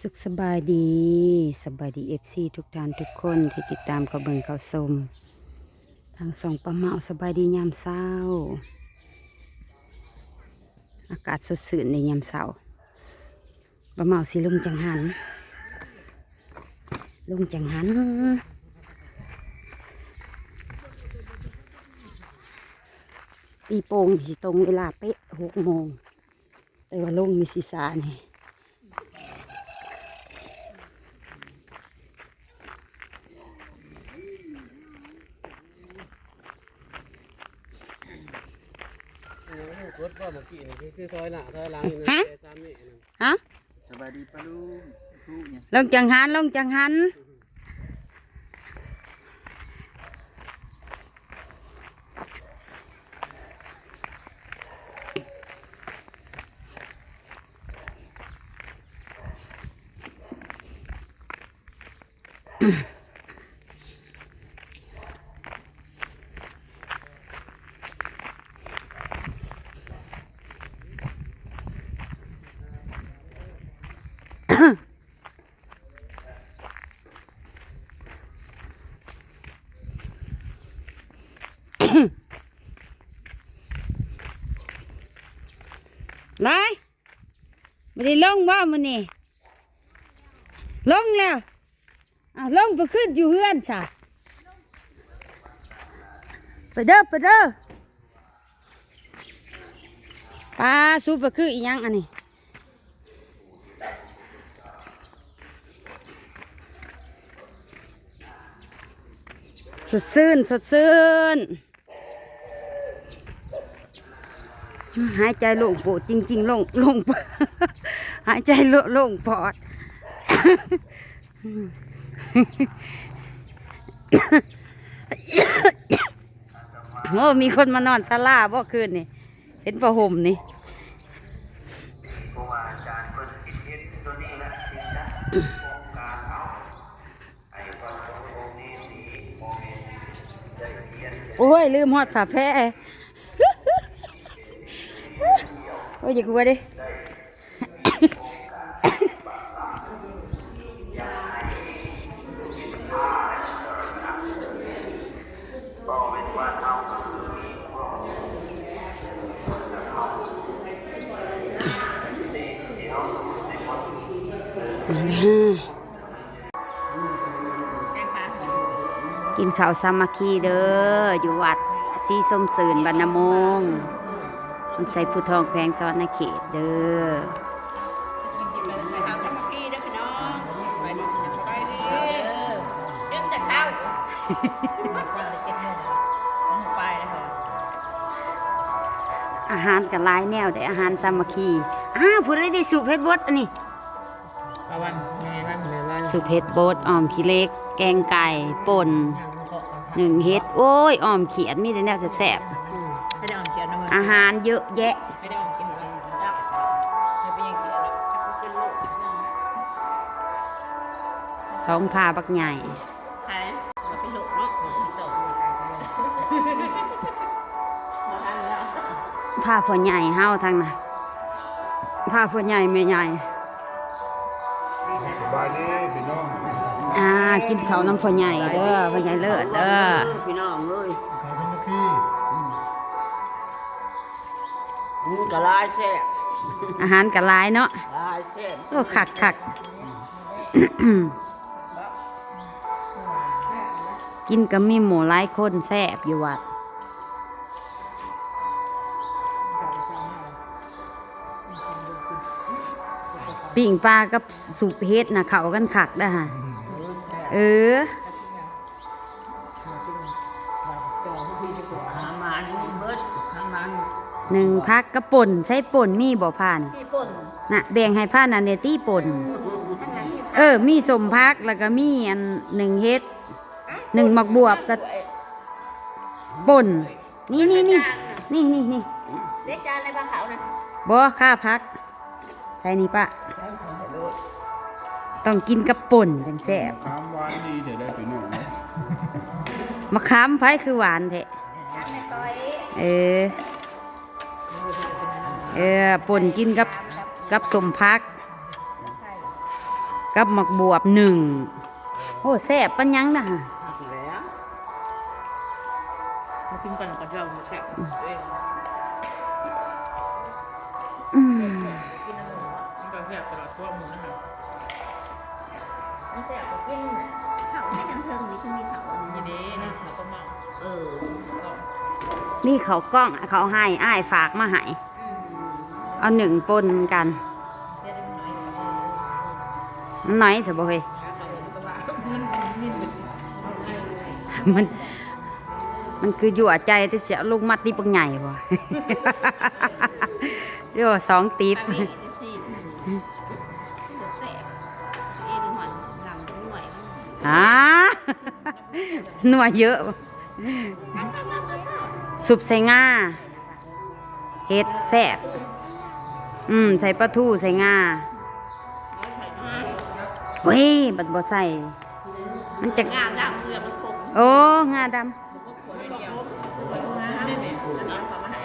สุขสบายดีสบายดีเอฟซีทุกท่านทุกคนที่ติดตามเขาเบิงเขาชมทางสองประเมาสบายดียามเช้า อากาศสดชื่นในยามเช้าประเมาสิลงจังหัน ลุงจังหันตีโป่งสิตรงเวลาเป๊ะหกโมงแต่ว่าลงมีสีสานี่ถก็ เมื่อกี้นี่คือคือถอยหน้าถอยหลังนี่นะฮะ แต่ตามนี่นะ ฮะสบายดีปะลุงลูกเนี่ย ลงจังหันลงจังหัน ไรไม่ได้ลงว่ามันนี่ลงแล้วอะลงไปขึ้นอยู่เฮือนจ้ะไปเด้อไปเด้อปลาสูบไปคืออีหยังอันนี้สดชื่นสดชื่น หายใจโล่งโปรดจริง ๆ โล่งโล่งปอดหายใจโล่งโล่งปอด โอ้มีคนมานอนศาลาบ่คืนนี่ เห็นผ้าห่มนี่โอ้ย ลืมฮอดผ้าแพร โอ้ยอย่ากลัวดิกินข้าวสามัคคีเด้ออยู่วัดสีส้มสื่นบรรณมงมัน ใส่ผู้ทองแพงซอนในเขตเด้อเอาสามัคคีเด้อพี่น้องไปดีไปดีเริ่มจากเช้าไปเลยค่ะอาหารกับหลายแนวแต่อาหารสามัคคีอ้าวผู้ใดได้สูบเพชรบดอันนี้ประวันแม่บ้านแม่บ้านสูบเพชรบดอ้อมขี้เล็ก แกงไก่ป่นหนึ่งเฮ็ด โอ้ยอ้อมเขียดมีแต่แนวแซ่บไอาหารเยอะแยะ ไม่ได้อ่อนเกียรนะไม่เป็นยังเกียรเป็นลูกสองพาบักใหญ่ใครเป็นลูกเนาะโตมาทันแล้วพาพ่อใหญ่เฮาทางน่ะพาพ่อใหญ่แม่ใหญ่ สบายดีพี่น้องอ่า กินข้าวน้ำพ่อใหญ่เด้อพ่อใหญ่เลิศเด้อพี่น้องเอ้ย มึงกะลายแซ่บอาหารกับหลายเนาะลายแซ่บโอ้คักคักกินก็มีหมูหลายคนแซ่บอยู่วัดปิ่งปลากับสุปเฮ็ดนะเขากันคักได้อฮะเออขามันเบิดขามัน หนึ่งพักกระป่นใช้ป่นมีบ่ผ่านที่ป่นน่ะแบ่งให้ผ่านอันเนตี้ป่นเออ มีสมพักแล้วก็มีอันหนึ่งเฮ็ดหนึ่งหมักบวบกับป่นนี่นี่นี่นี่นี่นี่เด็กจานในปลาขาวนะบ่ค่าพักใช่นี่ปะต้องกินกับป่นจังแซ่บขามหวานดีเดี๋ยวได้พี่น้องนะมะขามไผคือหวานแท้ จานในก้อย เออ เออป่นกินกับกับสมพักใช่กับหมักบวบหนึ่งโอ้แซ่บปัญญังนะหักแล้วมากินกันกับเราแซ่บเองอืมกินอะไรวะมันก็แซ่บตลอดตัวหมูนะครับมันแต่ก็กินเขาให้ทางเทิงมีขึ้นมีเขาอันยินี้นดีนะแล้วก็เมาเออก็นี่เขากล้องเขาให้อ้ายฝากมาให้อืม เอาหนึ่งปนกันน้อยสบ่เฮ้ยมันมันคืออยู่อใจที่เสียลูกมัดตีปังใหญ่บ่เรียกว่าสองตีบอันนี้จะซีดมันจะแสบเอ็นหน่วยเยอะ สุบใส่ง่าเฮ็ดแซ่บ อืม ใส่ปลาทูใส่ง่าเว้ยบัดบ่ใส่ มันจะงาดำเรือมันคงโอ้ งาดบุกขวดเดียวได้ไหมบุกน้ำเขามาให้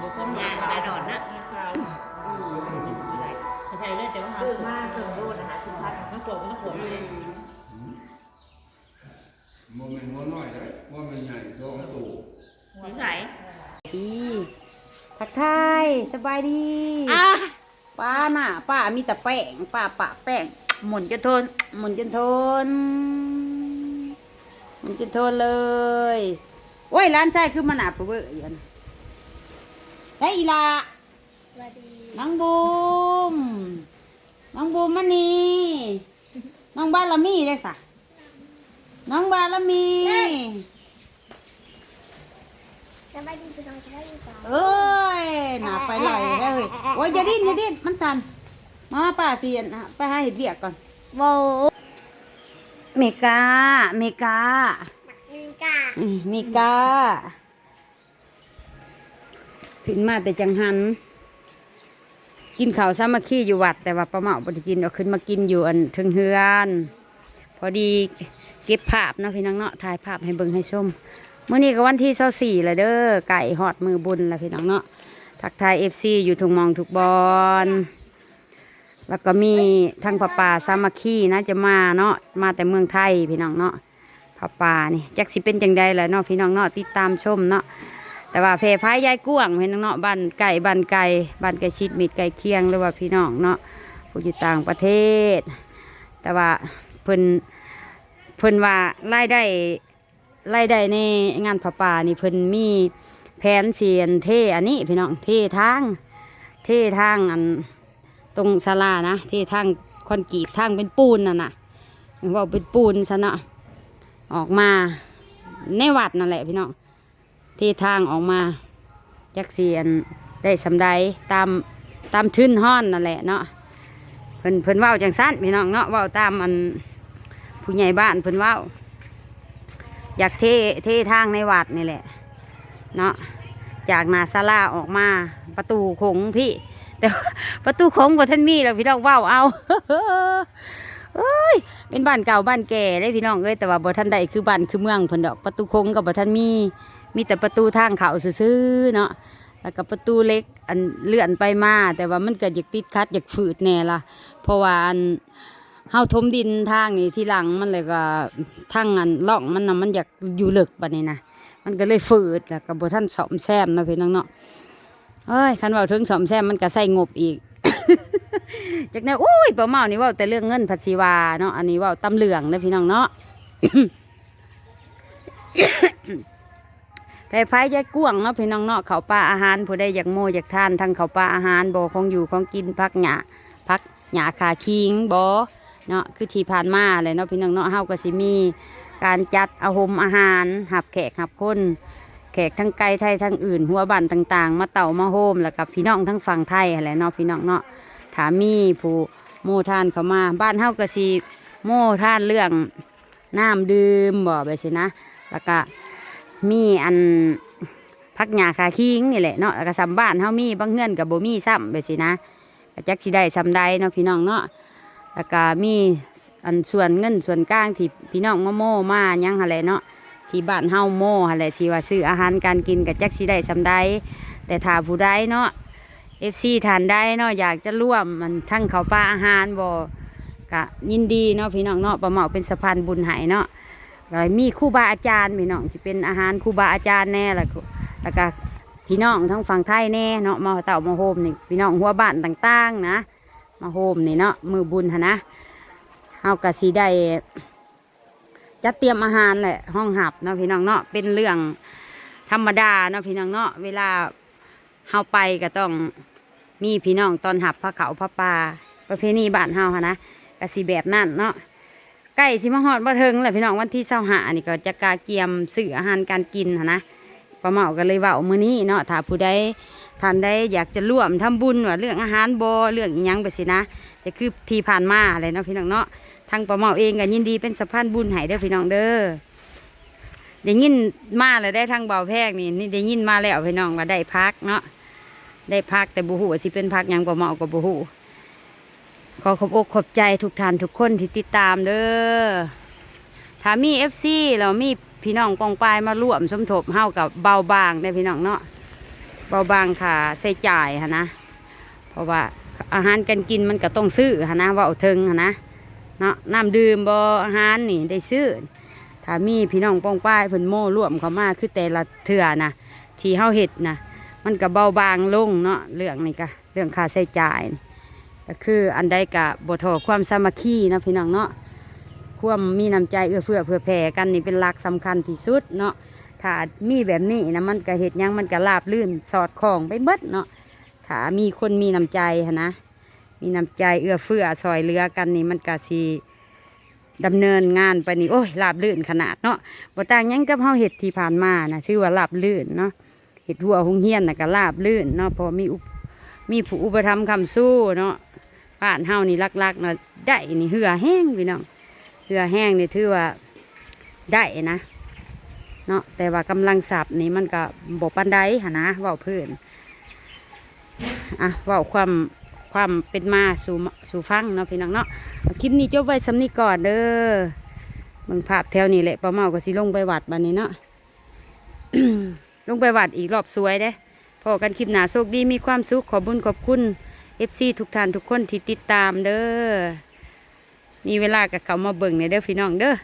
บุกขวดงาตาดอนนะใส่เลยแต่ว่าคือมากเกินโลดนะคะคือพัดต้องขวดไม่ต้องขวดเลยโมเมนต์หัวน้อยเลยว่ามันใหญ่สองตัวนิสัยำดีทักทาย สบายดีอะป้าน่ะป้ามีแต่แป้งป้าปะแป้งหมุนจนทน หมุนจนทนหมุนจนทนเลยโอ้ยร้านชายคือมันหนาปะเว้ยอันได้อีลาสวัสดีน้องบูมน้องบูมมานี่น้องบาลามีได้สะน้องบาลามี สบายดีพี่น้องสบายดีป่ะเอ้ยหนาไปไหลได้เลยโอ้ยอย่าดิ้นอย่าดิ้นมันสั่นมาป้าเสียนนะไปหาเห็ดเบียกก่อนโบเมกาเมกามิงกาอืมเมกาขึ้นมาแต่จังหัน กินข้าวสามัคคีอยู่วัด แต่ว่าป้าเมาบ่ได้กินเอาขึ้นมากินอยู่อันเทึงเฮือน พอดีเก็บภาพเนาะพี่น้องเนาะถ่ายภาพให้เบิ่งให้ชม มื้อนี้ก็วันที่24แล้วเด้อไก่ฮอดมือบุญแล้วพี่น้องเนาะทักทาย FC อยู่ทุกมองทุกบอนแล้วก็มีทางป้าป่าสามัคคีนะจะมาเนาะมาแต่เมืองไทยพี่น้องเนาะป้าป่านี่จักสิเป็นจังใดแหละเนาะพี่น้องเนาะติดตามชมเนาะแต่ว่าเพพายยายกวางพี่น้องเนาะบ้านไก่บ้านไก่บ้านไก่ชิดมิดไก่เคียงหรือว่าพี่น้องเนาะผู้อยู่ต่างประเทศ แต่ว่าเพิ่นเพิ่นว่ารายได้ รายได้ในงานผาป่านี่เพิ่นมีแผนเสียนเทอันนี้พี่น้องเททาง เททางอันตรงศาลานะเททางคอนกรีตทางเป็นปูนน่ะนะว่าเป็นปูนซะเนาะออกมาในวัดนั่นแหละพี่น้องเททางออกมาจักเสียนได้สำใดตามตามทื่นห้อนนั่นแหละเนาะเพิ่นเพิ่นว้าจังสั้นพี่น้องเนาะว้าตามอันผู้ใหญ่บ้านเพิ่นว้า อยากเทเททางในวัดนี่แหละ เนาะจากนาศาลาออกมาประตูโขงพี่ แต่ประตูโขงบ่ท่านมีแล้วพี่น้องว้าวเอาเอ้ยเป็นบ้านเก่าบ้านแก่ได้พี่น้องเอ้ยแต่ว่าบ่ท่านใดคือบ้านคือเมืองเพิ่นดอกประตูโขงกับบ่ท่านมี มีแต่ประตูทางเขาซื่อๆเนาะแล้วก็ประตูเล็กอันเลื่อนไปมาแต่ว่ามันเก็อยากติดคัดอยากฝืดแน่ละเพราะว่าอัน เฮาทมดินทางนี่ที่หลังมันเลยก็ทางอันล่องมันนะมันอยากอยู่ลึกบัดนี้นะมันก็เลยฝืดแล้วก็บ่ทันซ่อมแซมนะพี่น้องเนาะเอ้ยคันว้าถึงซ่อมแซมมันก็ใส่งบอีก จากนั้นอุ้ยเป้าเมานี่ว้าแต่เรื่องเงินภาษีวาเนาะอันนี้ว้าตำเหลืองเด้อพี่น้องเนาะไปพายยายกวงเนาะพี่น้องเนาะเขาปลาอาหารผู้ใดอยากโมอยากทานทั้งเขาปลาอาหารบ่ของอยู่ของกินพักหยาพักหยาขาคิงบ่ เนาะคือที่ผ่านมาเลยเนาะพี่น้องเนาะเฮาก็สิมีการจัดอาหมอาหารหับแขกหับคนแขกทั้งไกลไทยทั้งอื่น หัวบันต่างๆ มาเต่ามาโฮมแล้วกับพี่น้องทั้งฝั่งไทยอะไรเนาะพี่น้องเนาะถามีผู้โมทานเขามาบ้านเฮาก็สิโมทานเรื่องน้ำดื่มบ่ไปสินะ แล้วก็มีอันพักหญ้าคาคิงนี่แหละเนาะแล้วก็สำบ้านเฮามีบางเงื่อนกับโบมีซ้ำไปสินะจักสิได้ซ้ำใดเนาะพี่น้องเนาะ แล้วก็มีอันส่วนเงินส่วนกลางที่พี่น้องมาโม่มายังหั่นแหละเนาะที่บ้านเฮาโม่หั่นแหละที่ว่าซื้ออาหารการกินก็จักสิได้ซ้ำใดแต่ถ้าผู้ใดเนาะ FC ทานได้เนาะอยากจะร่วมมันทั้งเขาปลาอาหารบ่ก็ยินดีเนาะพี่น้องเนาะประเมาเป็นสะพานบุญหายเนาะก็มีครูบาอาจารย์พี่น้องสิเป็นอาหารครูบาอาจารย์แน่ล้วก็แล้วก็พี่น้องทั้งฝั่งไทยแน่เนาะมาเต่ามาโฮมนี่พี่น้องหัวบ้านต่างๆนะ มาโฮมนี่เนาะมือบุญหนนะเฮาก็สิได้จัดเตรียมอาหารแหละห้องหับเนาะพี่น้องเนาะเป็นเรื่องธรรมดาเนาะพี่น้องเนาะเวลาเฮาไปก็ต้องมีพี่น้องตอนหับพระเขาพระปลาประเพณีบ้านเฮาหนนะก็สิแบบนั้นเนาะใกล้สิมาฮอดบ่เทิงแหละพี่น้องวันที่เสาหานี่ก็จะกาเกียมสื่ออาหารการกินหั้นนะ ประเหมาก็เลยเว่ามื้อนี้เนาะถ้าผู้ใดท่านได้อยากจะร่วมทำบุญว่าเรื่องอาหารบอเรื่องอิหยังไปสินะจะคือที่ผ่านมาอะไรเนาะพี่น้องเนาะทางประเมาเองก็ยินดีเป็นสะพานบุญให้เด้อพี่น้องเด้อได้ยินมาเลยได้ทางเบาแพรกนี่นี่ได้ยินมาแล้วพี่น้องว่าได้พักเนาะได้พักแต่บุหูว่าสิเป็นพักยังประเมากับบุหูขอขอบอกขอบใจทุกท่านทุกคนที่ติดตามเด้อถ้ามีเอฟซีเรามี พี่น้องปองปายมาร่วมสมทบเฮากับเบาบางได้พี่น้องเนาะเบาบางค่ะใส่จ่ายค่ะนะ เพราะว่าอาหารการกินมันก็ต้องซื้อค่ะนะว่าเทิงค่ะนะเนาะน้ำดื่มบออาหารนี่ได้ซื้อถ้ามีพี่น้องปองป้ายเพิ่นโม่ร่วมเข้ามาคือแต่ละเถื่อนะที่เฮาเห็ดนะมันก็เบาบางลงเนาะเรื่องนี้ก็เรื่องค่าใช้จ่ายก็คืออันใดกับบทอความสามัคคีนะพี่น้องเนาะ ความมีน้ำใจเอื้อเฟื้อเผื่อแผ่กันนี่เป็นหลักสำคัญที่สุดเนาะถ้ามีแบบนี้นะมันก็เห็ดยังมันก็ราบลื่นสอดคล้องไปเบิดเนาะถ้ามีคนมีน้ำใจนะมีน้ำใจเอื้อเฟื้อซอยเรือกันนี่มันก็สีดำเนินงานไปนี่โอ้ยราบลื่นขนาดเนาะบ่ต่างยังกับเฮาเห็ดที่ผ่านมานะชื่อว่าราบลื่นเนาะเห็ดหัวหงเฮียนน่ะก็ราบลื่นเนาะพอมีมีผู้อุปถัมภ์คำสู้เนาะบ้านเฮานี่ลักๆนะได้นี่เหือแห้งพี่น้อง เหือแห้งนี่ถือว่าได้นะเนาะแต่ว่ากำลังสับนี่มันก็บปันไดหนนะเว่าพื่อนอะเว่าความความเป็นมาสู่สู่ฟังเนาะพี่น้องเนาะคลิปนี้จบไว้สำนีก่อนเด้อเบิ่งภาพแถวนี้แหละป้าเมาก็สิลงไปวัดบัดนี้เนาะลงไปวัดอีกรอบสวยเด้พอกันคลิปหนาโชคดีมีความสุขขอบุญขอบคุณเอฟซีทุกท่านทุกคนที่ติดตามเด้อ มีเวลากับเขามาเบิ่งในเด้อพี่น้องเด้อ